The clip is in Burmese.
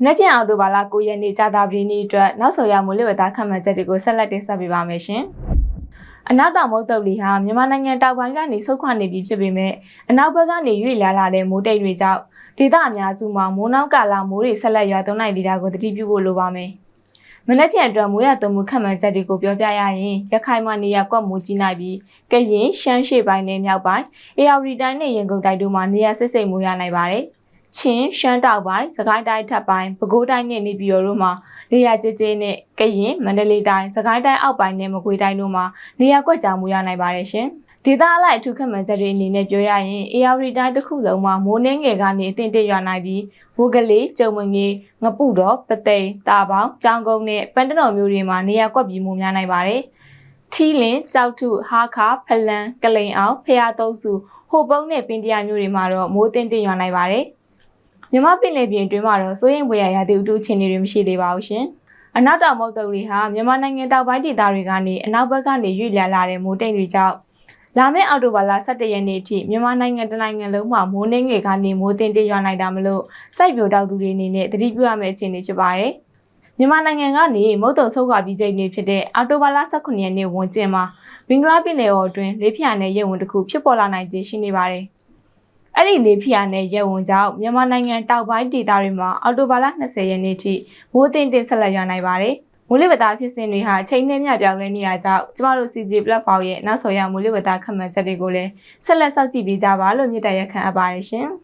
။နေ့ပြန်အော်တိုဘာလ9ရက်နေ့ကြာသပတေးနေ့အတွက်နောက်ဆုံးရမိုးလေဝသခန့်မှန်းချက်တွေကိုဆက်လက်တင်ဆက်ပေးပါမယ်ရှင်။အနောက်တောင်မုတ်တုပ်လီဟာမြန်မာနိုင်ငံတောင်ပိုင်းကနေဆုတ်ခွာနေပြီဖြစ်ပေမဲ့အနောက်ဘက်ကနေရွေ့လာလာတဲ့မိုးတိတ်တွေကြောင့်ဒေသအများစုမှာမိုးနောက်ကာလမိုးတွေဆက်လက်ရွာသွန်းနိုင်သေးတာကိုသတိပြုဖို့လိုပါမယ်။မနေ့ပြန်အတွက်မိုးရသွန်းမှုခန့်မှန်းချက်တွေကိုပြောပြရရင်ရခိုင်မှာနေရာကွက်မိုးကြီးနိုင်ပြီးကရင်ရှမ်းရှေ့ပိုင်းနဲ့မြောက်ပိုင်းအေရဝတီတိုင်းနဲ့ရန်ကုန်တိုင်းတို့မှာနေရာစစ်စိမ်မိုးရနိုင်ပါတယ်။ ချင်းရှမ်းတောက်ပိုင်းစကိုင်းတိုင်းထပ်ပိုင်းပဲခူးတိုင်းနဲ့နေပြည်တော်တို့မှာနေရာကျကျနဲ့ကရင်မန္တလေးတိုင်းစကိုင်းတိုင်းအောက်ပိုင်းနဲ့မကွေးတိုင်းတို့မှာနေရာကွက်ကြောင်မိုးရနိုင်ပါတယ်ရှင်။ဒေသအလိုက်အထူးခန့်မှန်းချက်တွေအနေနဲ့ပြောရရင်အေရဝတီတိုင်းတစ်ခုလုံးမှာမိုးနှင်းငယ်ကနေအထင်တရွာနိုင်ပြီးဝကလေးကျုံမငေးငပုတော်ပသိမ်တာပေါင်းကြောင်ကုန်းနဲ့ပန်းတတော်မျိုးတွေမှာနေရာကွက်ပြီးမိုးများနိုင်ပါတယ်။ထီလင်ကြောက်ထုဟာခါဖလန်ကလိန်အောင်ဖျားသုံးစုဟိုပုံးနဲ့ပင်တရာမျိုးတွေမှာတော့မိုးတင်တင်ရွာနိုင်ပါတယ်။ မြမပင်လေပြင်အတွင်းမှာတော့စိုးရင်ပွေရရာသီဥတုအခြေအနေတွေမရှိသေးပါဘူးရှင်။အနောက်တောင်မုတ်တုပ်လေးဟာမြန်မာနိုင်ငံတောင်ပိုင်းဒေသတွေကနေအနောက်ဘက်ကနေရွေ့လျားလာတဲ့မိုးတိမ်တွေကြောင့်လာမယ့်အောက်တိုဘာလ17ရက်နေ့အထိမြန်မာနိုင်ငံတနိုင်ငံလုံးမှာမိုးနှင်းငယ်ကနေမိုးတင်တရွာနိုင်တာမလို့စိုက်ပျိုးတောက်သူတွေအနေနဲ့သတိပြုရမယ့်အခြေအနေဖြစ်ပါတယ်။မြန်မာနိုင်ငံကနေမုတ်တုံဆုတ်ခွာပြီးချိန်နေဖြစ်တဲ့အောက်တိုဘာလ18ရက်နေ့ဝန်ကျင်းမှာဘင်္ဂလားပြည်နယ်အော်အတွင်းလေးဖျာနဲ့ရဲဝင်တစ်ခုဖြစ်ပေါ်လာနိုင်ခြင်းရှိနေပါတယ်။ အဲ့ဒီလေးဖျာနဲ့ရဲဝင်ကြောင့်မြန်မာနိုင်ငံတောင်ပိုင်းဒေသတွေမှာအောက်တိုဘာလ20ရက်နေ့ထိမိုးတင်တင်ဆက်လက်ရွာနိုင်ပါတယ်။မိုးလေဝသဖြစ်စဉ်တွေဟာအချိန်နဲ့မျှပြောင်းလဲနေတာကြောင့်ကျမတို့ CG platform ရဲ့နောက်ဆုံးရမိုးလေဝသခန့်မှန်းချက်တွေကိုလည်းဆက်လက်စောင့်ကြည့်ပေးကြပါလို့မြစ်တရက်ခံအပ်ပါတယ်ရှင်။